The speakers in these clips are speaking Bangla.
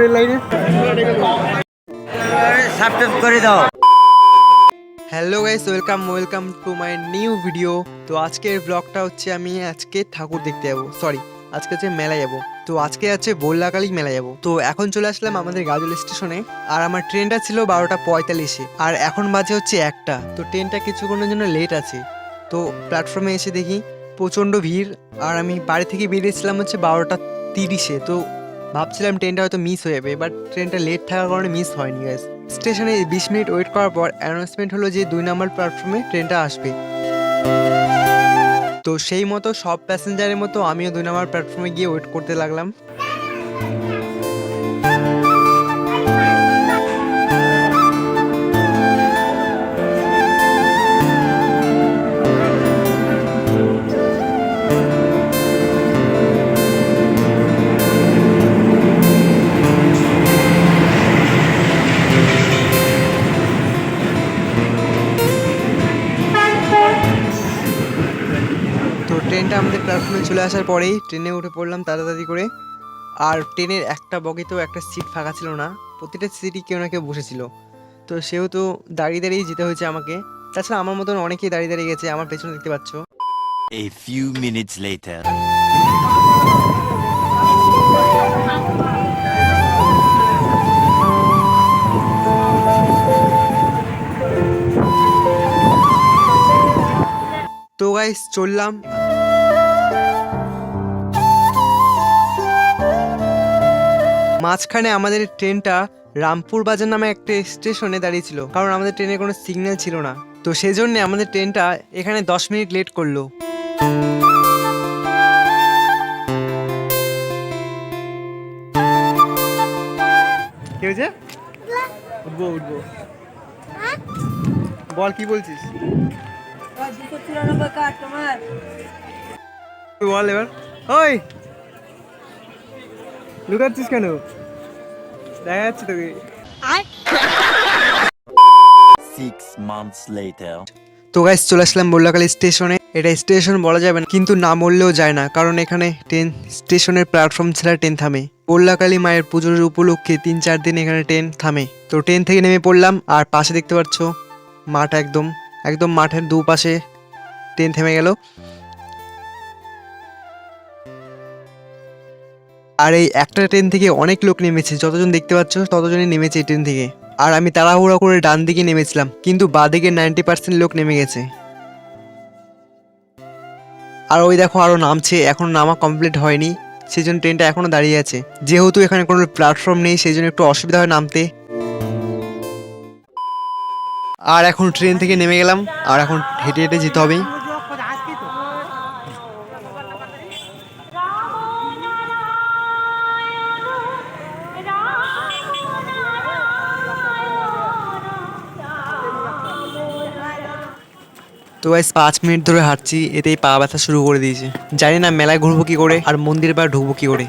রেল সাবস্ক্রাইব করে দাও hello guys welcome welcome to my new video তো আজকের ব্লগটা হচ্ছে আমি আজকে ঠাকুর দেখতে যাব। সরি আজকে হচ্ছে মেলা যাব। তো আজকে আছে বল্লাকালী মেলা যাব। তো এখন চলে আসলাম আমাদের গাজল স্টেশনে আর আমার ট্রেনটা ছিল বারোটা পঁয়তাল্লিশে। আর এখন বাজে হচ্ছে একটা। তো ট্রেনটা কিছুক্ষণের জন্য লেট আছে। তো প্ল্যাটফর্মে এসে দেখি প্রচণ্ড ভিড়। আর আমি বাড়ি থেকে বেরিয়েছিলাম হচ্ছে বারোটা তিরিশে, তো ভাবছিলাম ট্রেনটা হয়তো মিস হয়ে যাবে বাট ট্রেনটা লেট থাকার কারণে মিস হয়নি গ্যাস স্টেশনে বিশ মিনিট ওয়েট করার পর অ্যানাউন্সমেন্ট হলো যে দুই নম্বর প্ল্যাটফর্মে ট্রেনটা আসবে। তো সেই মতো সব প্যাসেঞ্জারের মতো আমিও দুই নম্বর প্ল্যাটফর্মে গিয়ে ওয়েট করতে লাগলাম। ট্রেনটা আমাদের প্ল্যাটফর্মে চলে আসার পরেই ট্রেনে উঠে পড়লাম তাড়াতাড়ি করে। আর ট্রেনের একটা বগিতেও একটা সিট ফাঁকা ছিল না প্রতিটা সিটই কেউ না কেউ বসেছিল। তো সেহেতু দাঁড়িয়ে দাঁড়িয়ে যেতে হয়েছে আমাকে। তাছাড়া আমার মতন অনেকেই দাঁড়িয়ে দাঁড়িয়ে গেছে আমার পেছনে দেখতে পাচ্ছ। A few minutes later. তো গাইস চললাম। মাঝখানে আমাদের ট্রেনটা রামপুর বাজার নামে একটা স্টেশনে দাঁড়িয়েছিল কারণ আমাদের ট্রেনে কোনো সিগন্যাল ছিল না। তো সেই জন্য আমাদের ট্রেনটা এখানে দশ মিনিট লেট করল। কি হয়েছে? উঠবো উঠবো। বল কি বলছিস? বল এবার। ওই! লুকাচ্ছিস কেন? দেখা যাচ্ছে তোকে Six months later. তো গাইস চলে আসলাম বল্লাকালী স্টেশনে। এটা স্টেশন বলা যাবে না কিন্তু না বললেও যায় না কারণ এখানে ট্রেন স্টেশনের প্ল্যাটফর্ম ছাড়া ট্রেন থামে। বল্লাকালী মায়ের পুজোর উপলক্ষে তিন চার দিন এখানে ট্রেন থামে। তো ট্রেন থেকে নেমে পড়লাম আর পাশে দেখতে পাচ্ছ মাঠ একদম। একদম মাঠের দুপাশে ট্রেন থেমে গেল। আর এই একটা ট্রেন থেকে অনেক লোক নেমেছে, যতজন দেখতে পাচ্ছ ততজনই নেমেছে এই ট্রেন থেকে। আর আমি তাড়াহুড়া করে ডান দিকে নেমেছিলাম, কিন্তু বাঁ দিকে নাইনটি পার্সেন্ট লোক নেমে গেছে। আর ওই দেখো আরও নামছে, এখন নামা কমপ্লিট হয়নি সেই জন্য ট্রেনটা এখনও দাঁড়িয়ে আছে। যেহেতু এখানে কোনো প্ল্যাটফর্ম নেই সেই জন্য একটু অসুবিধা হয় নামতে। আর এখন ট্রেন থেকে নেমে গেলাম, আর এখন হেঁটে হেঁটে যেতে হবে তো গাইস পাঁচ মিনিট ধরে হাঁটছি, এতেই পা ব্যথা শুরু করে দিয়েছে। জানি না মেলায় ঘুরবো কি করে, আর মন্দির বা ঢুকবো কি করে।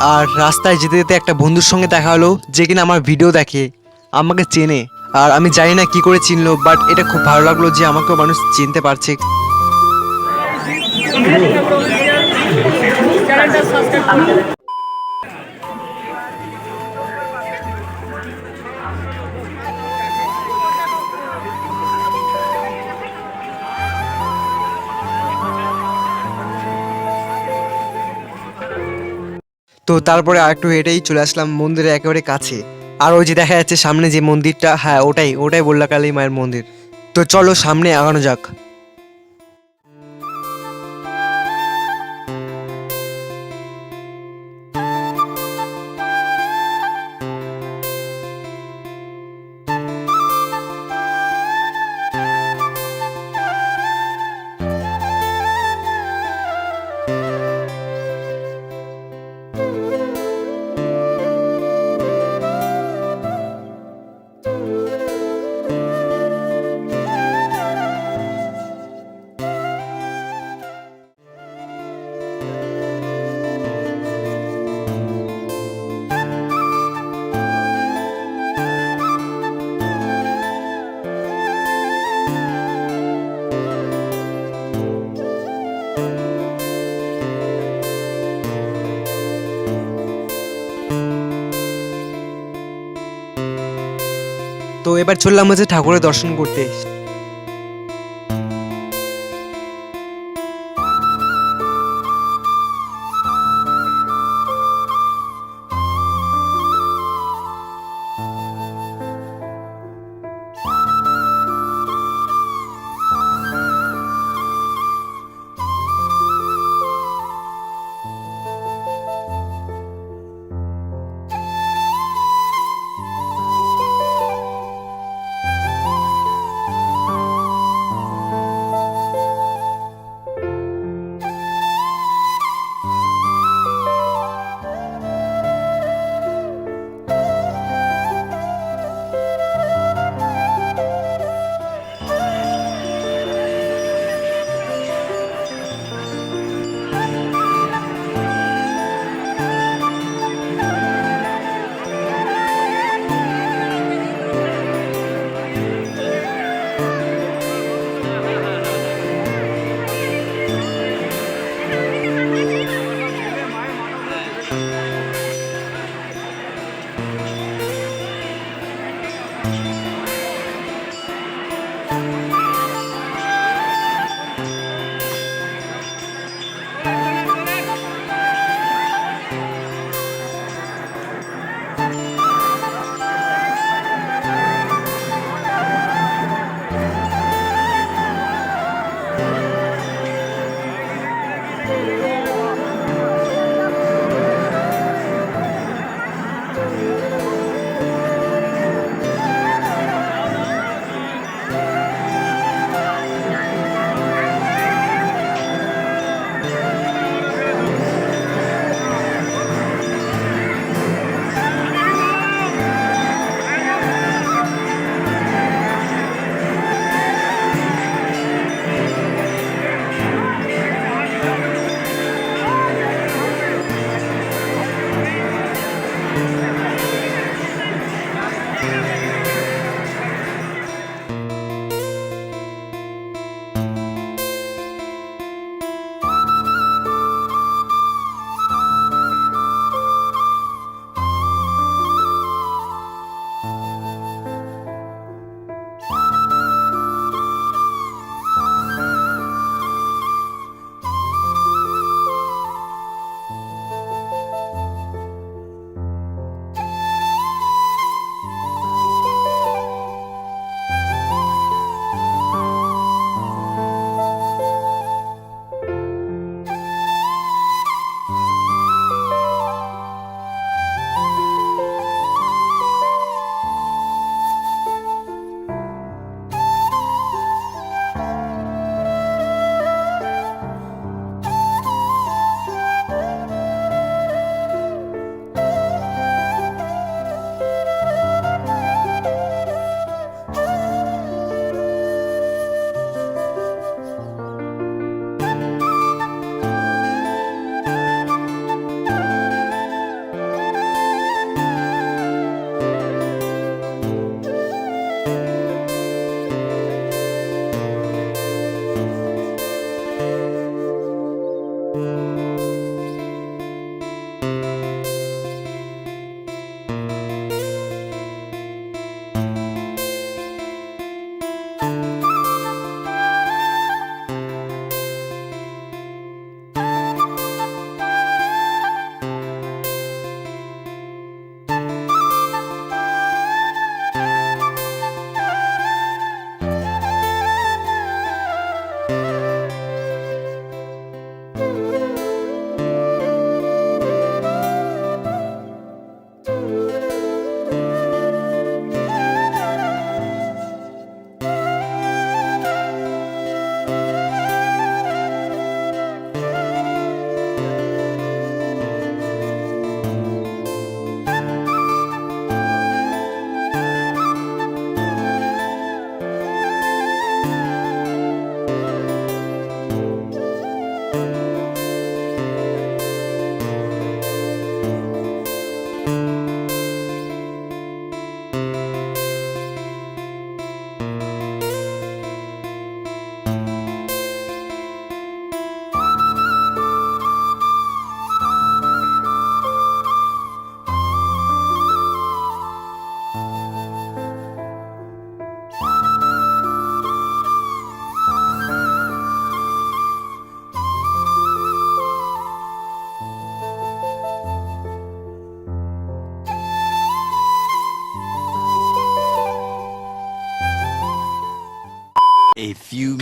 আর রাস্তায় যেতে যেতে একটা বন্ধুর সঙ্গে দেখা হলো, যে কিনা আমার ভিডিও দেখে, আমাকে চেনে। আর আমি জানি না কি করে চিনলো বাট এটা খুব ভালো লাগল যে আমাকেও মানুষ চিনতে পারছে। তো তারপরে আর একটু হেঁটেই চলে আসলাম মন্দিরের একেবারে কাছে। আর ওই যে দেখা যাচ্ছে সামনে যে মন্দিরটা হ্যাঁ ওটাই ওটাই বললা কালী মায়ের মন্দির। তো চলো সামনে আগানো যাক। তো এবার চললাম হচ্ছে ঠাকুরের দর্শন করতে।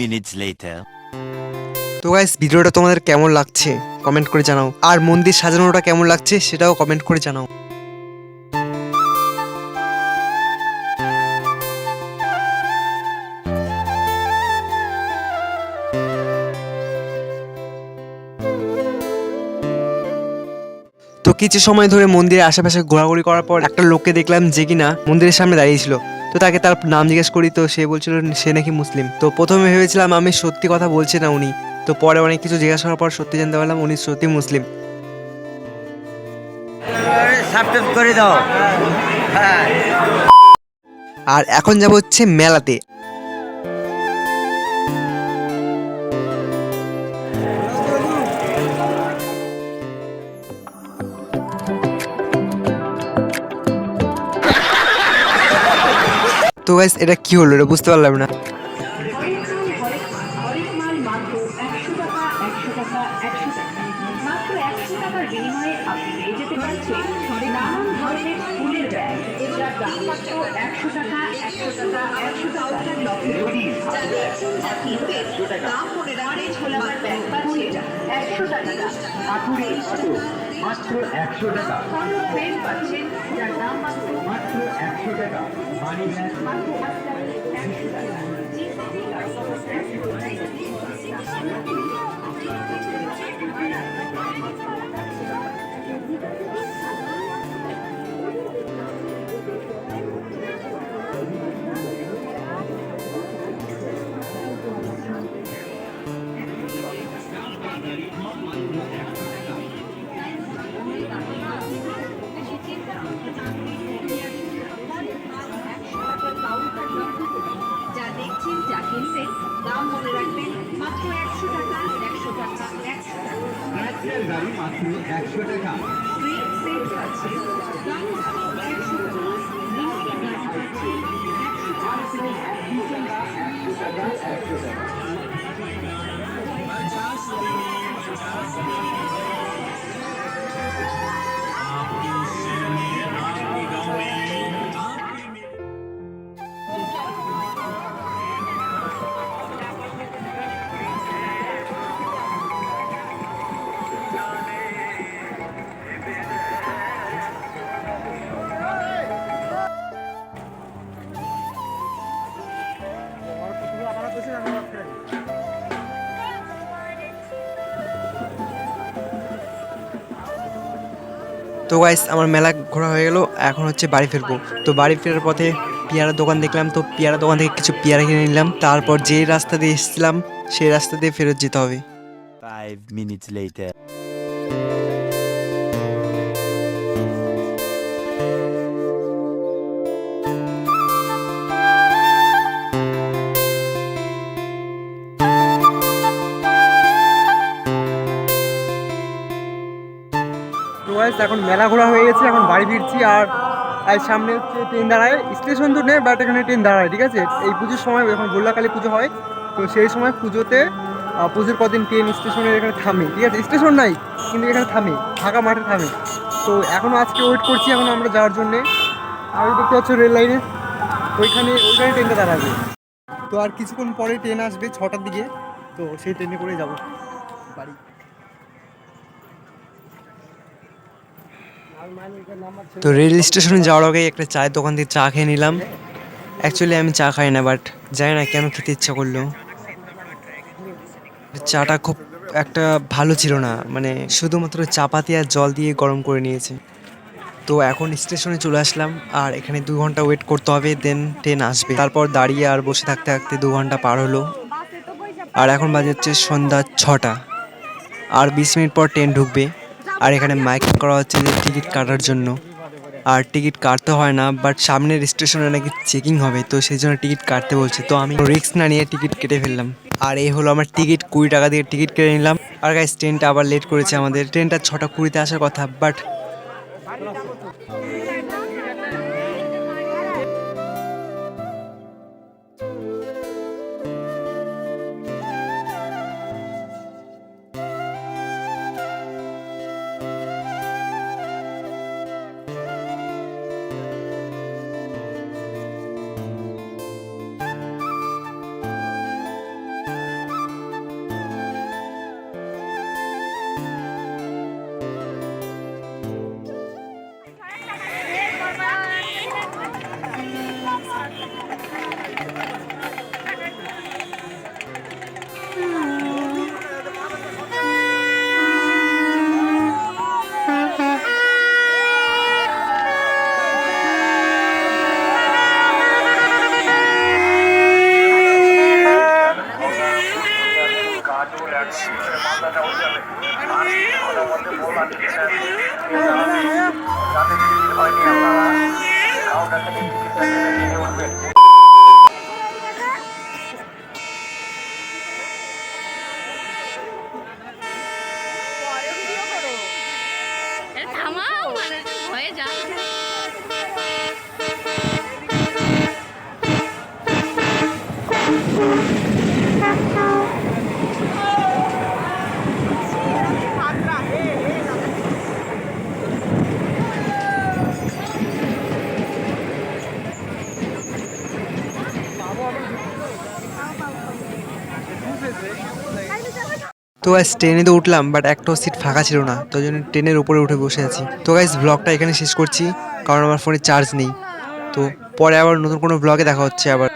minutes later. তো গাইস ভিডিওটা তোমাদের কেমন লাগছে? কমেন্ট করে জানাও। আর মন্দির সাজানোটা কেমন লাগছে, সেটাও কমেন্ট করে জানাও। তো কিছু সময় ধরে মন্দিরের আশেপাশে ঘোরাঘুরি করার পর একটা লোককে দেখলাম যে কিনা মন্দিরের সামনে দাঁড়িয়েছিল তো তাকে তার নাম জিজ্ঞেস করি তো সে বলছিল সে নাকি মুসলিম। তো প্রথমে ভেবেছিলাম আমি সত্যি কথা বলছি না উনি। তো পরে অনেক কিছু জিজ্ঞাসা করার পর সত্যি জানতে পারলাম উনি সত্যি মুসলিম। করে দাও। হ্যাঁ। আর এখন যাব হচ্ছে মেলাতে। তো গাইস এটা কি হলো এটা বুঝতে পারলাম না একশো টাকা মাত্র একশো টাকা। ব্যাগ পাচ্ছেন যার দাম মাত্র মাত্র একশো টাকা। Money bag. মাত্র একশো টাকা। তো গাইস আমার মেলা ঘোরা হয়ে গেলো, এখন হচ্ছে বাড়ি ফিরবো। তো বাড়ি ফেরার পথে পেয়ারা দোকান দেখলাম, তো পেয়ারা দোকান থেকে কিছু পেয়ারা কিনে নিলাম। তারপর যে রাস্তা দিয়ে এসেছিলাম, সেই রাস্তা দিয়ে ফেরত যেতে হবে। Five minutes later. গাইস এখন মেলা ঘোরা হয়ে গেছে, এখন বাড়ি ফিরছি আর আর সামনে হচ্ছে ট্রেন দাঁড়ায়। স্টেশন তো নেই বাট এখানে ট্রেন দাঁড়ায়, ঠিক আছে? এই পুজোর সময় যখন গোল্লাকালী পুজো হয়, তো সেই সময় পুজোতে পুজোর কদিন ট্রেন স্টেশনের এখানে থামে, ঠিক আছে? স্টেশন নাই, কিন্তু এখানে থামে, ফাঁকা মাঠে থামে। তো এখনও আজকে ওয়েট করছি, এখন আমরা যাওয়ার জন্যে। আর দেখতে পাচ্ছ রেল লাইনে, ওইখানে ওইখানে ট্রেনটা দাঁড়াবে। তো আর কিছুক্ষণ পরে ট্রেন আসবে ছটার দিকে, তো সেই ট্রেনে করে যাব। বাড়ি। তো রেল স্টেশনে যাওয়ার আগে একটা চায়ের দোকান থেকে চা খেয়ে নিলাম। অ্যাকচুয়ালি আমি চা খাই না বাট জানি না কেন খেতে ইচ্ছা করল। চাটা খুব একটা ভালো ছিল না মানে শুধুমাত্র চাপাতি আর জল দিয়ে গরম করে নিয়েছে। তো এখন স্টেশনে চলে আসলাম, আর এখানে দু ঘণ্টা ওয়েট করতে হবে দেন ট্রেন আসবে। তারপর দাঁড়িয়ে আর বসে থাকতে থাকতে দু ঘণ্টা পার হলো। আর এখন বাজে হচ্ছে সন্ধ্যা ছটা। আর বিশ মিনিট পর ট্রেন ঢুকবে। আর এখানে মাইকিং করা হচ্ছে যে টিকিট কাটার জন্য। আর টিকিট কাটতে হয় না বাট সামনের স্টেশনে নাকি চেকিং হবে, তো সেই জন্য টিকিট কাটতে বলছে। তো আমি রিস্ক না নিয়ে টিকিট কেটে ফেললাম। আর এই হলো আমার টিকিট কুড়ি টাকা দিয়ে টিকিট কেটে নিলাম। আর গাইজ ট্রেনটা আবার লেট করেছে আমাদের। ট্রেনটা ছটা কুড়িতে আসার কথা বাট তো গাইস ট্রেনে তো উঠলাম বাট একটাও সিট ফাঁকা ছিল না, তো জন্য ট্রেনের উপরে উঠে বসে আছি। তো গাইজ ব্লগটা এখানে শেষ করছি, কারণ আমার ফোনে চার্জ নেই। তো পরে আবার নতুন কোনো ব্লগে দেখা হচ্ছে আবার।